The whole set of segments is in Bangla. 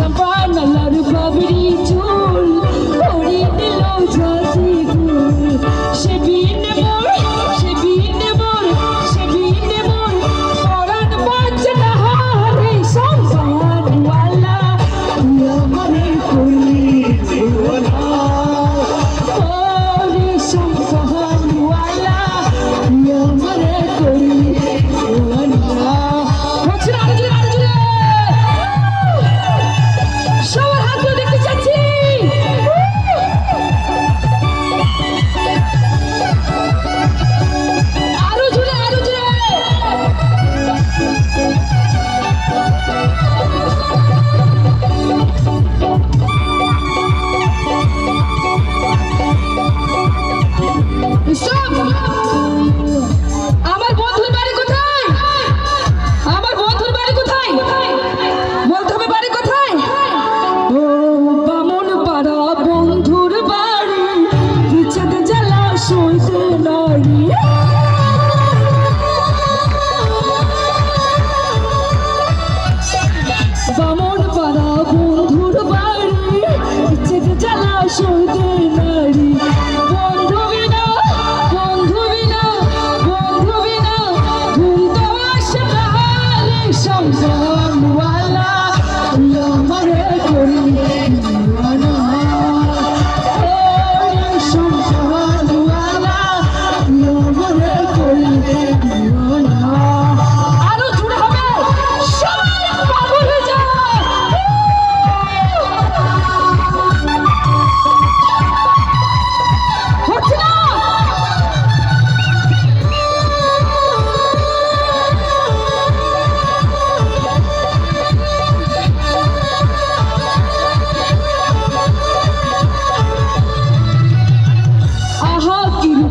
সবার নালার বাবরি চুল ভরে দিল ঝাঁসি গুল সে বিন মোর সে বিন মোর সে বিন মোর পরাণ বাজে না হারে সংসার ওয়ালা মনে করলি ওরে সংসার ওয়ালা মনে করলি হচ্ছে না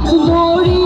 amores.